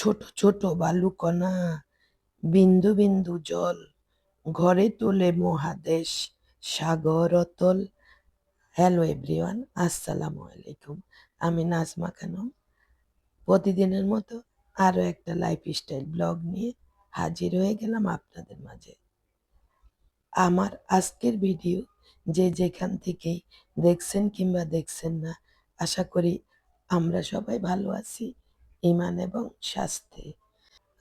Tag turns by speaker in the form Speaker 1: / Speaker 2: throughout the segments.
Speaker 1: ছোট ছোট বালুকণা, বিন্দু বিন্দু জল, ঘরে তোলে মহাদেশ, সাগর অতল। হ্যালো এভরিওয়ান আসসালামু আলাইকুম। আমি নাজমা খানম। প্রতিদিনের মতো আরও একটা লাইফ স্টাইল ব্লগ নিয়ে হাজির হয়ে গেলাম আপনাদের মাঝে। আমার আজকের ভিডিও যে যেখান থেকেই দেখছেন কিংবা দেখছেন না, আশা করি আমরা সবাই ভালো আছি। ইমান এবং স্বাস্থ্যে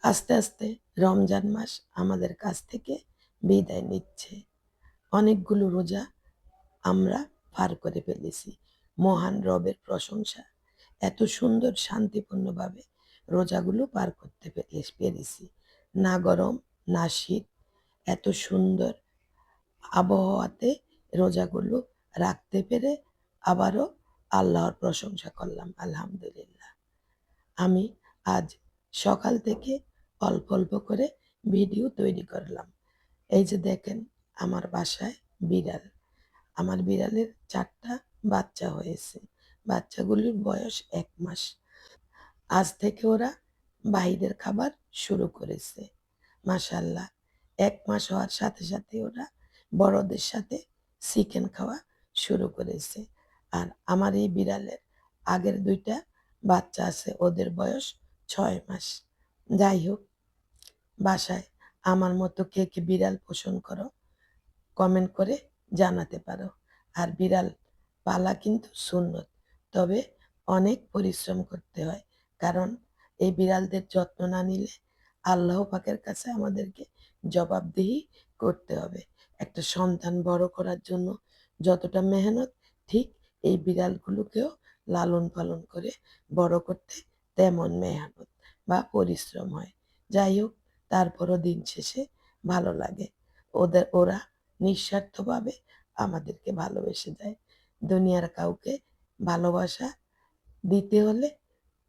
Speaker 1: আস্তে আস্তে রমজান মাস আমাদের কাছ থেকে বিদায় নিচ্ছে। অনেকগুলো রোজা আমরা পার করে ফেলেছি। মহান রবের প্রশংসা। এত সুন্দর শান্তিপূর্ণভাবে রোজাগুলো পার করতে পেরে- পেরেছি। না গরম, না শীত, এত সুন্দর আবহাওয়াতে রোজাগুলো রাখতে পেরে আবারও আল্লাহর প্রশংসা করলাম, আলহামদুলিল্লাহ। আমি আজ সকাল থেকে অল্প অল্প করে ভিডিও তৈরি করলাম। এই যে দেখেন, আমার বাসায় বিড়াল। আমার বিড়ালের চারটা বাচ্চা হয়েছে। বাচ্চাগুলির বয়স এক মাস। আজ থেকে ওরা বাইরের খাবার শুরু করেছে। মাশাল্লাহ এক মাস হওয়ার সাথে সাথে ওরা বড়দের সাথে চিকেন খাওয়া শুরু করেছে। আর আমার এই বিড়ালের আগের দুইটা বাচ্চা আছে, ওদের বয়স ছয় মাস। যাই হোক, বাসায় আমার মতো কে কে বিড়াল পোষণ করো কমেন্ট করে জানাতে পারো। আর বিড়াল পালা কিন্তু সুন্নত, তবে অনেক পরিশ্রম করতে হয়, কারণ এই বিড়ালদের যত্ন না নিলে আল্লাহ পাকের কাছে আমাদেরকে জবাবদিহি করতে হবে। একটা সন্তান বড় করার জন্য যতটা মেহনত, ঠিক এই বিড়ালগুলোকেও লালন পালন করে বড় করতে তেমন মেহনত বা পরিশ্রম হয়। যাই হোক তারপরও দিন শেষে ভালো লাগে। ওদের, ওরা নিঃস্বার্থভাবে আমাদেরকে ভালোবেসে দেয়। দুনিয়ার কাউকে ভালোবাসা দিতে হলে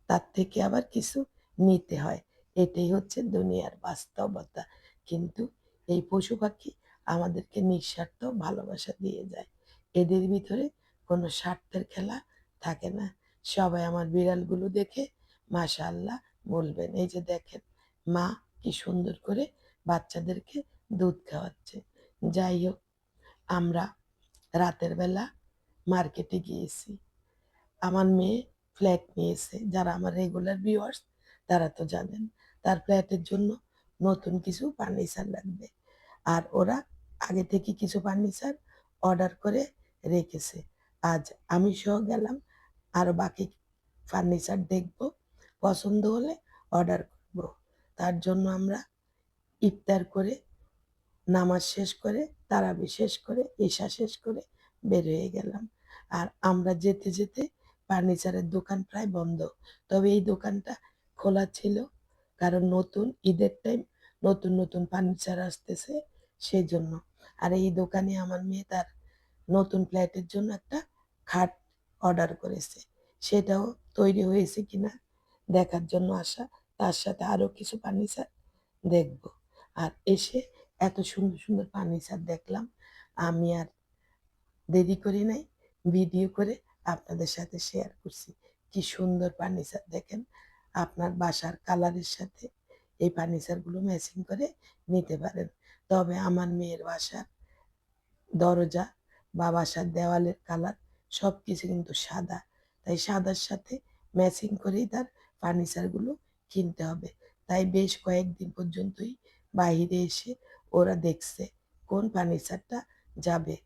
Speaker 1: তার থেকে আবার কিছু নিতে হয়। এটাই হচ্ছে দুনিয়ার বাস্তবতা। কিন্তু এই পশু পাখি আমাদেরকে নিঃস্বার্থ ভালোবাসা দিয়ে যায়। এদের ভিতরে কোনো স্বার্থের খেলা থাকে না। সবাই আমার বিড়ালগুলো দেখে মাশা আল্লাহ বলবেন, এই যে দেখেন, মা কি সুন্দর করে বাচ্চাদেরকে দুধ খাওয়াচ্ছে। যাই হোক, আমরা রাতের বেলা মার্কেটে গিয়েছি। আমার মেয়ে ফ্ল্যাট নিয়েছে, যারা আমার রেগুলার ভিউয়ার্স তারা তো জানেন, তার ফ্ল্যাটের জন্য নতুন কিছু ফার্নিচার লাগবে। আর ওরা আগে থেকে কিছু ফার্নিচার অর্ডার করে রেখেছে। আজ আমি সহ গেলাম আর বাকি ফার্নিচার দেখব, পছন্দ হলে অর্ডার করব। তার জন্য আমরা ইফতার করে, নামাজ শেষ করে, তারাবি শেষ করে, ঈশা শেষ করে বের হয়ে গেলাম। আর আমরা যেতে যেতে ফার্নিচারের দোকান প্রায় বন্ধ। তবে এই দোকানটা খোলা ছিল, কারণ নতুন, ঈদের টাইম নতুন নতুন ফার্নিচার আসতেছে সেই জন্য আর এই দোকানে আমার মেয়ে তার নতুন ফ্ল্যাটের জন্য একটা খাট অর্ডার করেছে। সেটাও তৈরি হয়েছে কিনা দেখার জন্য আসা, তার সাথে আরও কিছু ফার্নিচার দেখব। আর এসে এত সুন্দর সুন্দর ফার্নিচার দেখলাম। আমি আর দেরি করি নাই, ভিডিও করে আপনাদের সাথে শেয়ার করছি। কি সুন্দর ফার্নিচার দেখেন, আপনার বাসার কালারের সাথে এই ফার্নিচারগুলো ম্যাচিং করে নিতে পারেন। তবে আমার মেয়ের বাসার দরজা বা বাসার দেওয়ালের কালার সব কিছু কিন্তু সাদা। তাই সাদার সাথে ম্যাচিং করেই তার ফার্নিচারগুলো কিনতে হবে। তাই বেশ কয়েকদিন পর্যন্তই বাইরে এসে ওরা দেখছে কোন ফার্নিচারটা যাবে।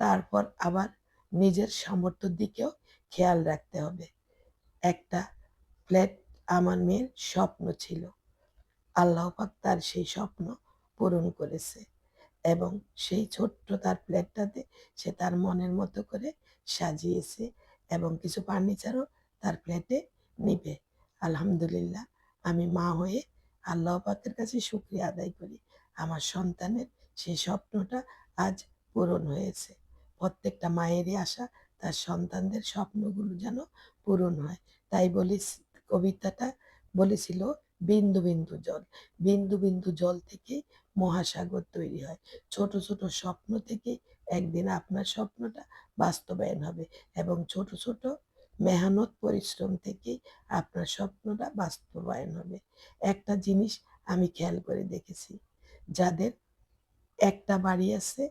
Speaker 1: তারপর আবার নিজের সামর্থ্যের দিকেও খেয়াল রাখতে হবে। একটা ফ্ল্যাট আমার মেয়ের স্বপ্ন ছিল। আল্লাহ পাক তার সেই স্বপ্ন পূরণ করেছে। এবং সেই ছোট্ট তার ফ্ল্যাটটাতে সে তার মনের মতো করে সাজিয়েছে এবং কিছু ফার্নিচারও তার ফ্ল্যাটে নিবে। আলহামদুলিল্লাহ, আমি মা হয়ে আল্লাহ পাকের কাছে শুক্রিয়া আদায় করি। আমার সন্তানের সেই স্বপ্নটা আজ পূরণ হয়েছে। প্রত্যেকটা মায়েরই আশা তার সন্তানদের স্বপ্নগুলো যেন পূরণ হয়। তাই বলি, কবিতাটা বলেছিল, বিন্দু বিন্দু জল। বিন্দু বিন্দু জল থেকে মহাসাগর তৈরি হয়। ছোট ছোট স্বপ্ন থেকে একদিন আপনার স্বপ্নটা বাস্তবায়ন হবে এবং ছোট ছোট মেহনত, পরিশ্রম থেকেই আপনার স্বপ্নটা বাস্তবায়ন হবে। একটা জিনিস আমি খেয়াল করে দেখেছি, যাদের একটা বাড়ি আছে,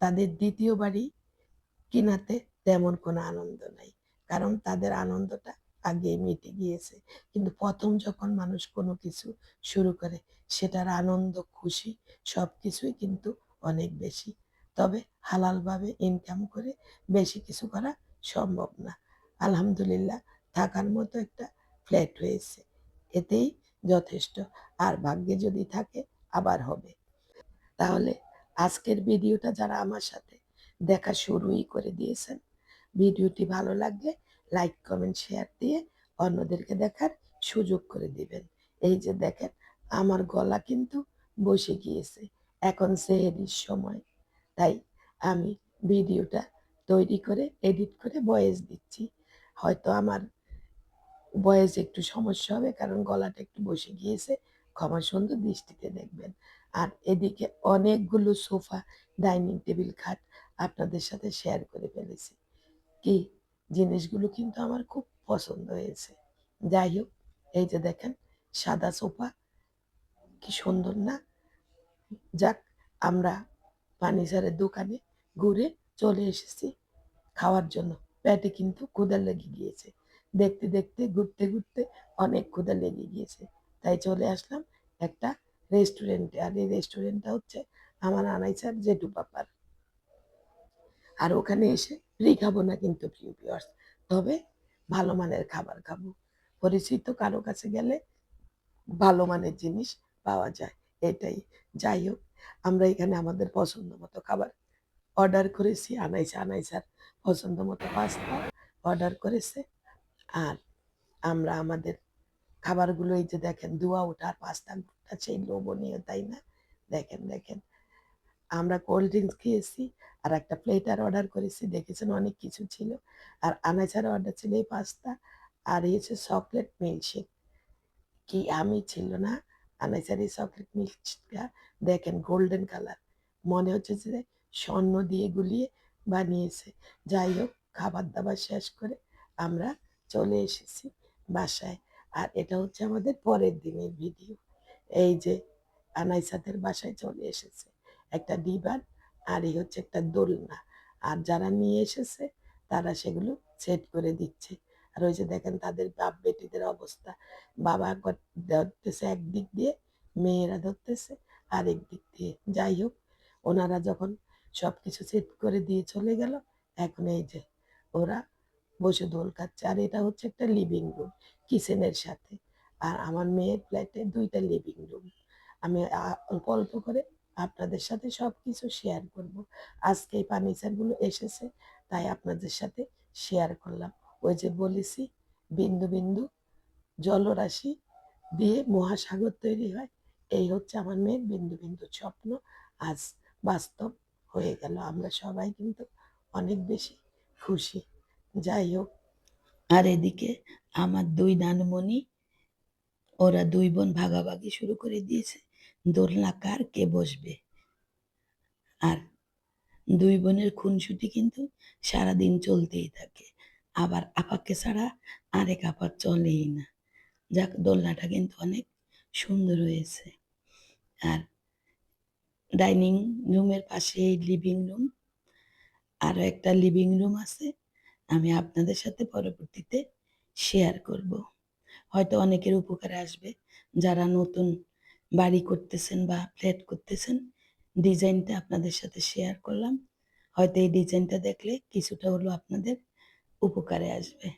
Speaker 1: তাদের দ্বিতীয় বাড়ি কিনাতে তেমন কোনো আনন্দ নাই, কারণ তাদের আনন্দটা আগেই মিটে গিয়েছে। কিন্তু প্রথম যখন মানুষ কোনো কিছু শুরু করে, সেটার আনন্দ, খুশি সব কিছুই কিন্তু অনেক বেশি। তবে হালালভাবে ইনকাম করে বেশি কিছু করা সম্ভব না। আলহামদুলিল্লাহ, থাকার মতো একটা ফ্ল্যাট হয়েছে এতেই যথেষ্ট। আর ভাগ্যে যদি থাকে, আবার হবে। তাহলে আজকের ভিডিওটা যারা আমার সাথে দেখা শুরুই করে দিয়েছেন, ভিডিওটি ভালো লাগলে লাইক কমেন্ট শেয়ার দিয়ে অন্যদেরকে দেখার সুযোগ করে দিবেন। এই যে দেখেন, আমার গলা কিন্তু বসে গিয়েছে। এখন সেহেরির সময়। তাই আমি ভিডিওটা তৈরি করে এডিট করে ভয়েস দিচ্ছি। হয়তো আমার ভয়েস একটু সমস্যা হবে, কারণ গলাটা একটু বসে গিয়েছে। ক্ষমা সুন্দর দৃষ্টিতে দেখবেন। আর এদিকে অনেকগুলো সোফা, ডাইনিং টেবিল, খাট আপনাদের সাথে শেয়ার করে ফেলেছি। কি? জিনিসগুলো কিন্তু আমার খুব পছন্দ হয়েছে। যাই হোক, এই যে দেখেন, সাদা সোফা, কি সুন্দর না? যাক, আমরা ফার্নিচারের দোকানে ঘুরে চলে এসেছি খাওয়ার জন্য। পেটে কিন্তু ক্ষুধা লেগে গিয়েছে। দেখতে দেখতে, ঘুরতে ঘুরতে অনেক ক্ষুধা লেগে গিয়েছে। তাই চলে আসলাম একটা রেস্টুরেন্টে। আর এই রেস্টুরেন্টটা হচ্ছে আমার আনাইসার জেটু পাপার আর ওখানে এসে ফ্রি খাব না কিন্তু প্রিয় ভিউয়ার্স তবে ভালো মানের খাবার খাব। পরিচিত কারও কাছে গেলে ভালো মানের জিনিস পাওয়া যায়। এটাই। যাই হোক আমরা এখানে আমাদের পছন্দ মতো খাবার অর্ডার করেছি, আনাইছে আনাইসার পছন্দ মতো পাস্তা অর্ডার করেছে। আর আমরা আমাদের খাবারগুলো এই যে দেখেন, ধোয়া ওঠার পাস্তাটা সেই লোভনীয়, তাই না? দেখেন দেখেন। আমরা কোল্ড ড্রিঙ্কস খেয়েছি আর একটা প্লেটার অর্ডার করেছি, দেখেছেন অনেক কিছু ছিল। আর আনাইসার অর্ডার ছিল এই পাস্তা আর হচ্ছে চকলেট মিল্কশেক কি আমি ছিল না আনাইসার এই চকলেট মিল্কশেকটা দেখেন গোল্ডেন কালার মনে হচ্ছে যে স্বর্ণ দিয়ে গুলিয়ে বানিয়েছে। যাই হোক, খাবার দাবার শেষ করে আমরা চলে এসেছি বাসায়। আর এটা হচ্ছে আমাদের পরের দিনের ভিডিও এই যে আনাইসাদের বাসায় চলে এসেছে একটা ডিবার আর এই হচ্ছে একটা দোলনা। আর যারা নিয়ে এসেছে, তারা সেগুলো সেট করে দিচ্ছে। আর ওই যে দেখেন তাদের বাপ বেটিদের অবস্থা। বাবা ধরতেছে একদিক দিয়ে, মেয়েরা ধরতেছে আরেক দিক দিয়ে। যাই হোক, ওনারা যখন সব কিছু সেট করে দিয়ে চলে গেল, এখন এই যে ওরা বসে দোল খাচ্ছে। আর এটা হচ্ছে একটা লিভিং রুম কিচেনের সাথে। আর আমার মেয়ের ফ্ল্যাটে দুইটা লিভিং রুম আমি অল্প অল্প করে আপনাদের সাথে সব কিছু শেয়ার করব। আজকে এই ফার্নিচারগুলো এসেছে, তাই আপনাদের সাথে শেয়ার করলাম। ওই যে বলেছি, বিন্দু বিন্দু জলরাশি দিয়ে মহাসাগর তৈরি হয়। এই হচ্ছে আমার মেয়ের বিন্দু বিন্দু স্বপ্ন। আজ বাস্তব হয়ে গেল। আমরা সবাই কিন্তু অনেক বেশি খুশি। যাই হোক, আর এদিকে আমার দুই নানমণি, ওরা দুই বোন ভাগাভাগি শুরু করে দিয়েছে। দোলনা কার কে বসবে? আর দুই বোনের খুনসুটি কিন্তু সারাদিন চলতেই থাকে। আবার আপাকে ছাড়া আরেক আপা চলেই না। যাক, দোলনাটা কিন্তু অনেক সুন্দর হয়েছে। আর ডাইনিং রুমের পাশে লিভিং রুম আরও একটা লিভিং রুম আছে, আমি আপনাদের সাথে পরবর্তীতে শেয়ার করব। হয়তো অনেকের উপকারে আসবে। যারা নতুন বাড়ি করতেছেন বা ফ্ল্যাট করতেছেন, ডিজাইনটা আপনাদের সাথে শেয়ার করলাম। হয়তো এই ডিজাইনটা দেখলে কিছুটা হলো আপনাদের উপকারে আসবে।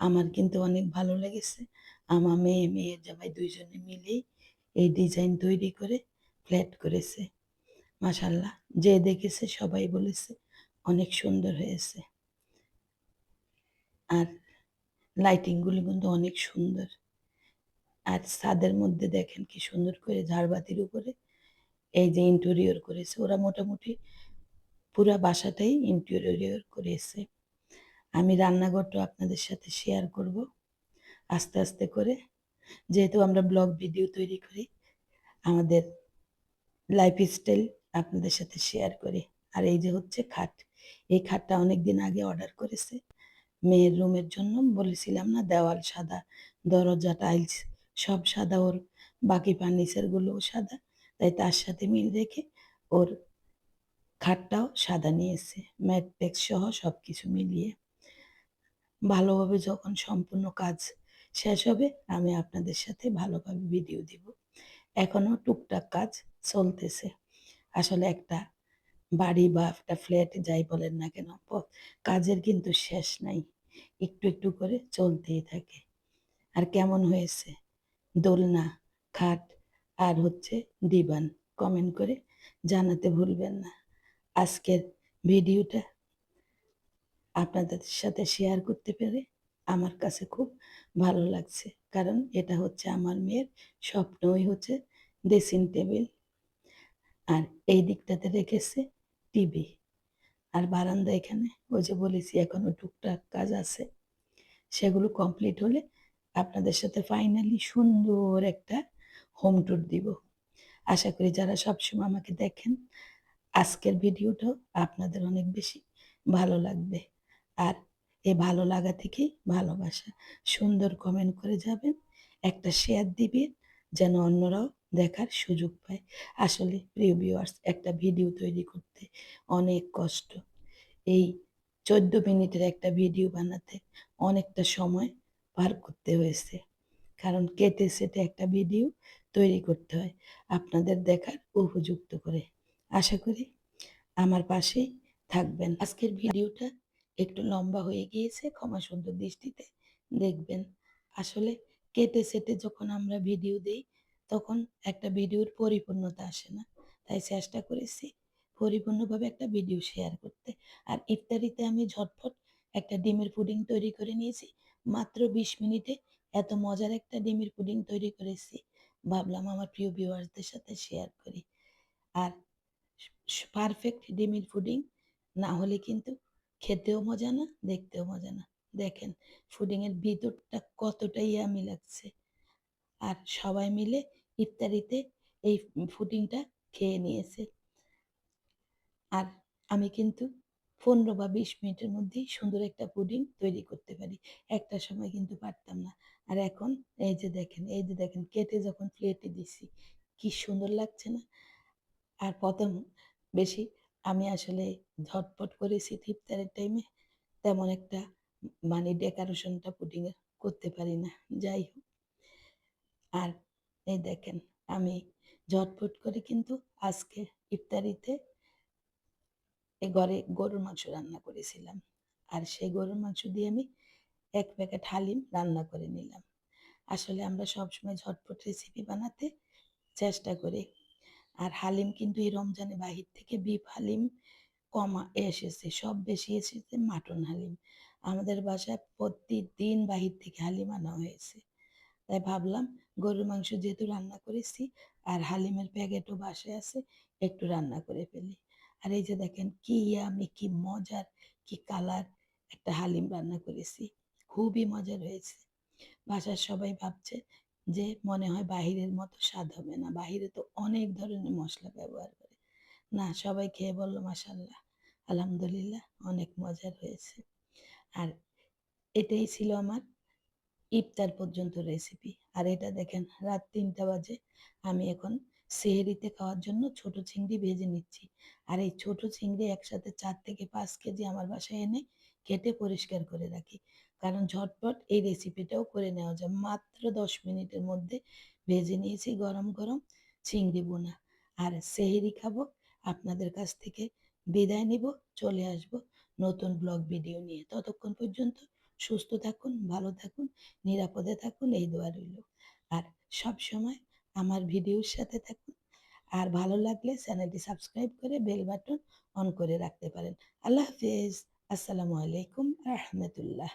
Speaker 1: আমার কিন্তু অনেক ভালো লেগেছে। আমার মেয়ে মেয়ের জামাই দুইজনে মিলেই এই ডিজাইন তৈরি করে ফ্ল্যাট করেছে। মাশাল্লাহ যে দেখেছে সবাই বলেছে অনেক সুন্দর হয়েছে। আর লাইটিংগুলো কিন্তু অনেক সুন্দর। আর ছাদের মধ্যে দেখেন কি সুন্দর করে ঝাড়বাতির উপরে এই যে ইন্টেরিয়র করেছে। ওরা মোটামুটি পুরা বাসাটাই ইন্টেরিয়র করেছে। আমি রান্নাঘরটা আপনাদের সাথে শেয়ার করব আস্তে আস্তে করে। যেহেতু আমরা ব্লগ ভিডিও তৈরি করি, আমাদের লাইফ স্টাইল আপনাদের সাথে শেয়ার করি। আর এই যে হচ্ছে খাট, এই খাটটা অনেক দিন আগে অর্ডার করেছে।
Speaker 2: মেয়ের রুমের জন্য বলেছিলাম না, দেওয়াল সাদা, দরজা টাইলস সব সাদা, ওর বাকি ফার্নিচারগুলোও সাদা। তাই তার সাথে মিল রেখে ওর খাটটাও সাদা নিয়েছে। ম্যাট্রেক্স সহ সব কিছু মিলিয়ে। ভালোভাবে যখন সম্পূর্ণ কাজ শেষ হবে, আমি আপনাদের সাথে ভালোভাবে ভিডিও দিব। এখনও টুকটাক কাজ চলতেছে। আসলে একটা বাড়ি বা একটা ফ্ল্যাট যাই বলেন না কেন কাজের কিন্তু শেষ নাই। একটু একটু করে চলতেই থাকে। আর কেমন হয়েছে? দোলনা, খাট আর হচ্ছে দিবান কমেন্ট করে জানাতে ভুলবেন না। আজকের ভিডিওটা আপনাদের সাথে শেয়ার করতে পেরে আমার কাছে খুব ভালো লাগছে। কারণ এটা হচ্ছে আমার মেয়ের স্বপ্নই হচ্ছে ড্রেসিং টেবিল আর এই দিকটাতে রেখেছে টিভি আর বারান্দা এখানে, ওই যে বলেছি এখনও টুকটাক কাজ আছে। সেগুলো কমপ্লিট হলে আপনাদের সাথে ফাইনালি সুন্দর একটা হোম ট্যুর দিব। আশা করি যারা সবসময় আমাকে দেখেন, আজকের ভিডিওটাও আপনাদের অনেক বেশি ভালো লাগবে। আর এ ভালো লাগা থেকেই ভালোবাসা। সুন্দর কমেন্ট করে যাবেন, একটা শেয়ার দিবেন, যেন অন্যরাও দেখার সুযোগ পায়। আসলে প্রিয় ভিউয়ার্স একটা ভিডিও তৈরি করতে অনেক কষ্ট। এই চোদ্দ মিনিটের একটা ভিডিও বানাতে অনেকটা সময় পার করতে হয়েছে। কারণ কেটে সেটে একটা ভিডিও তৈরি করতে হয়, আপনাদের দেখার উপযুক্ত করে। আশা করি আমার পাশেই থাকবেন। আজকের ভিডিওটা একটু লম্বা হয়ে গিয়েছে, ক্ষমা সুন্দর দৃষ্টিতে দেখবেন। আসলে কেটে সেটে যখন আমরা ভিডিও দিই, তখন একটা ভিডিওর পরিপূর্ণতা আসে না। তাই চেষ্টা করেছি পরিপূর্ণভাবে একটা ভিডিও শেয়ার করতে। আর ইফতারিতে আমি ঝটফট একটা ডিমের পুডিং তৈরি করে নিয়েছি। মাত্র বিশ মিনিটে এত মজার একটা ডিমের পুডিং তৈরি করেছি। ভাবলাম আমার প্রিয় ভিউয়ার্সদের সাথে শেয়ার করি। আর পারফেক্ট ডিমের পুডিং না হলে কিন্তু খেতেও মজা না, দেখতেও মজা না। দেখেন পুডিংয়ের ভিতরটা কতটা ইয়ামি লাগছে। আর সবাই মিলে ইফতারিতে এই ফুডিংটা খেয়ে নিয়েছে। আর আমি কিন্তু পনেরো বা বিশ মিনিটের মধ্যেই সুন্দর একটা পুডিং তৈরি করতে পারি। একটা সময় কিন্তু পারতাম না। আর এখন এই যে দেখেন, এই যে দেখেন, কেটে যখন প্লেটে দিছি, কি সুন্দর লাগছে না। আর প্রথম বেশি আমি আসলে ঝটপট করেছি ইফতারের টাইমে তেমন একটা মানে ডেকোরেশনটা পুডিংয়ের করতে পারি না। যাই হোক। আর এই দেখেন, আমি ঝটপট করে কিন্তু আজকে ইফতারিতে এই ঘরে গরুর মাংস রান্না করেছিলাম। আর সেই গরুর মাংস দিয়ে আমি এক প্যাকেট হালিম রান্না করে নিলাম। আসলে আমরা সবসময় ঝটপট রেসিপি বানাতে চেষ্টা করি। আর হালিম কিন্তু এই রমজানে বাহির থেকে বিফ হালিম কমা এসেছে, সব বেশি এসেছে মাটন হালিম। আমাদের বাসায় প্রতিদিন বাহির থেকে হালিম আনা হয়েছে। তাই ভাবলাম গরুর মাংস যেহেতু রান্না করেছি আর হালিমের প্যাকেটও বাসায় আছে, একটু রান্না করে ফেলি। আর এই যে দেখেন কি আমি কি মজার, কি কালার একটা হালিম রান্না করেছি। খুবই মজার হয়েছে। বাসার সবাই ভাবছে যে মনে হয় বাহিরের মতো স্বাদ হবে না। বাহিরে তো অনেক ধরনের মশলা ব্যবহার করে। না, সবাই খেয়ে বলল মাসাল্লাহ আলহামদুলিল্লাহ, অনেক মজার হয়েছে। আর এটাই ছিল আমার ইফতার পর্যন্ত রেসিপি আর এটা দেখেন, রাত তিনটা বাজে। আমি এখন সেহেরিতে খাওয়ার জন্য ছোট চিংড়ি ভেজে নিচ্ছি। আর এই ছোট চিংড়ি একসাথে চার থেকে পাঁচ কেজি আমার বাসায় এনে কেটে পরিষ্কার করে রাখি। কারণ ঝটপট এই রেসিপিটাও করে নেওয়া যায়। মাত্র দশ মিনিটের মধ্যে ভেজে নিয়েছি গরম গরম চিংড়ি বোনা আর সেহেরি খাব, আপনাদের কাছ থেকে বিদায় নিব, চলে আসব নতুন ব্লগ ভিডিও নিয়ে। ততক্ষণ পর্যন্ত সুস্থ থাকুন, ভালো থাকুন, নিরাপদে থাকুন, এই দোয়া রইল। আর সব সময় আমার ভিডিওর সাথে থাকুন। আর ভালো লাগলে চ্যানেলটি সাবস্ক্রাইব করে বেল বাটন অন করে রাখতে পারেন। আল্লাহ হাফেজ। আসসালামু আলাইকুম রহমতুল্লাহ।